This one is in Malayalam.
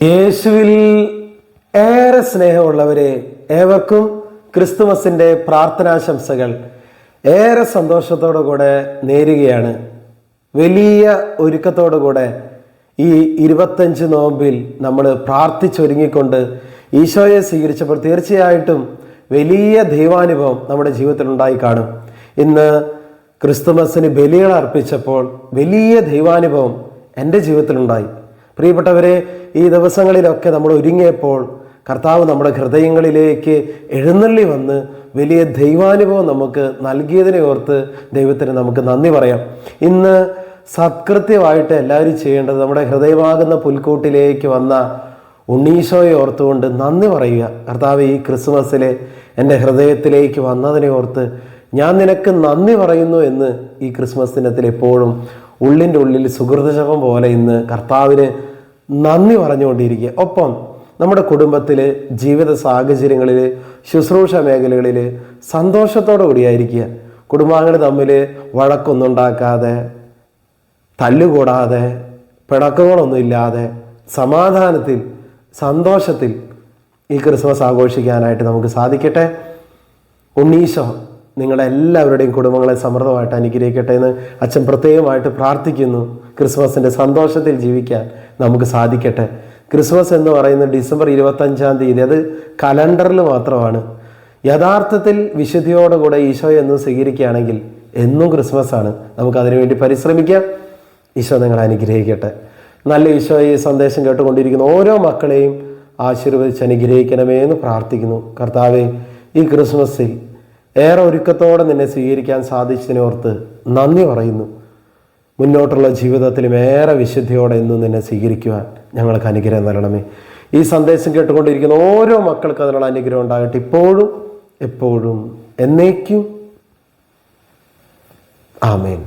യേശുവിൽ ഏറെ സ്നേഹമുള്ളവരെ ഏവർക്കും ക്രിസ്തുമസിന്റെ പ്രാർത്ഥനാശംസകൾ. ഏറെ സന്തോഷത്തോടു കൂടെ നേരുകയാണ്. വലിയ ഒരുക്കത്തോടു കൂടെ ഈ ഇരുപത്തഞ്ച് നോമ്പിൽ നമ്മൾ പ്രാർത്ഥിച്ചൊരുങ്ങിക്കൊണ്ട് ഈശോയെ സ്വീകരിച്ചപ്പോൾ തീർച്ചയായിട്ടും വലിയ ദൈവാനുഭവം നമ്മുടെ ജീവിതത്തിൽ ഉണ്ടായി കാണും. ഇന്ന് ക്രിസ്തുമസിന് ബലികൾ അർപ്പിച്ചപ്പോൾ വലിയ ദൈവാനുഭവം എന്റെ ജീവിതത്തിലുണ്ടായി. പ്രിയപ്പെട്ടവരെ ഈ ദിവസങ്ങളിലൊക്കെ നമ്മൾ ഒരുങ്ങിയപ്പോൾ കർത്താവ് നമ്മുടെ ഹൃദയങ്ങളിലേക്ക് എഴുന്നള്ളി വന്ന് വലിയ ദൈവാനുഭവം നമുക്ക് നൽകിയതിനെ ഓർത്ത് ദൈവത്തിന് നമുക്ക് നന്ദി പറയാം. ഇന്ന് സത്കൃത്യമായിട്ട് എല്ലാവരും ചെയ്യേണ്ടത് നമ്മുടെ ഹൃദയമാകുന്ന പുൽക്കൂട്ടിലേക്ക് വന്ന ഉണ്ണീശോയെ ഓർത്തുകൊണ്ട് നന്ദി പറയുക. കർത്താവ് ഈ ക്രിസ്മസിലെ എന്റെ ഹൃദയത്തിലേക്ക് വന്നതിനെ ഓർത്ത് ഞാൻ നിനക്ക് നന്ദി പറയുന്നു എന്ന് ഈ ക്രിസ്മസ് ദിനത്തിൽ എപ്പോഴും ഉള്ളിന്റെ ഉള്ളിൽ സുഹൃതജപം പോലെ ഇന്ന് കർത്താവിന് നന്ദി പറഞ്ഞുകൊണ്ടിരിക്കുക. ഒപ്പം നമ്മുടെ കുടുംബത്തിൽ ജീവിത സാഹചര്യങ്ങളിൽ ശുശ്രൂഷ മേഖലകളിൽ സന്തോഷത്തോടു കൂടിയായിരിക്കുക. കുടുംബാംഗങ്ങൾ തമ്മിൽ വഴക്കൊന്നും ഉണ്ടാക്കാതെ തല്ലുകൂടാതെ പിണക്കങ്ങളൊന്നുമില്ലാതെ സമാധാനത്തിൽ സന്തോഷത്തിൽ ഈ ക്രിസ്മസ് ആഘോഷിക്കാനായിട്ട് നമുക്ക് സാധിക്കട്ടെ. ഉണ്ണീശോ. നിങ്ങളെല്ലാവരുടെയും കുടുംബങ്ങളെ സമൃദ്ധമായിട്ട് അനുഗ്രഹിക്കട്ടെ എന്ന് അച്ഛൻ പ്രത്യേകമായിട്ട് പ്രാർത്ഥിക്കുന്നു. ക്രിസ്മസിന്റെ സന്തോഷത്തിൽ ജീവിക്കാൻ നമുക്ക് സാധിക്കട്ടെ. ക്രിസ്മസ് എന്ന് പറയുന്നത് ഡിസംബർ ഇരുപത്തഞ്ചാം തീയതി. അത് കലണ്ടറിൽ മാത്രമാണ്. യഥാർത്ഥത്തിൽ വിശുദ്ധിയോടുകൂടെ ഈശോ എന്നും സ്വീകരിക്കുകയാണെങ്കിൽ എന്നും ക്രിസ്മസ് ആണ് നമുക്ക് അതിനുവേണ്ടി പരിശ്രമിക്കാം. ഈശോ നിങ്ങളെ അനുഗ്രഹിക്കട്ടെ. നല്ല ഈശോ ഈ സന്ദേശം കേട്ടുകൊണ്ടിരിക്കുന്ന ഓരോ മക്കളെയും ആശീർവദിച്ച് അനുഗ്രഹിക്കണമേ എന്ന് പ്രാർത്ഥിക്കുന്നു. കർത്താവെ ഈ ക്രിസ്മസിൽ ഏറെ ഒരുക്കത്തോടെ നിന്നെ സ്വീകരിക്കാൻ സാധിച്ചതിനോർത്ത് നന്ദി പറയുന്നു. മുന്നോട്ടുള്ള ജീവിതത്തിലും ഏറെ വിശുദ്ധിയോടെ എന്നും നിന്നെ സ്വീകരിക്കുവാൻ ഞങ്ങൾക്ക് അനുഗ്രഹം നൽകണമേ. ഈ സന്ദേശം കേട്ടുകൊണ്ടിരിക്കുന്ന ഓരോ മക്കൾക്ക് അതിനുള്ള അനുഗ്രഹം ഉണ്ടാകട്ടെ. ഇപ്പോഴും എപ്പോഴും എന്നേക്കും. ആമേൻ.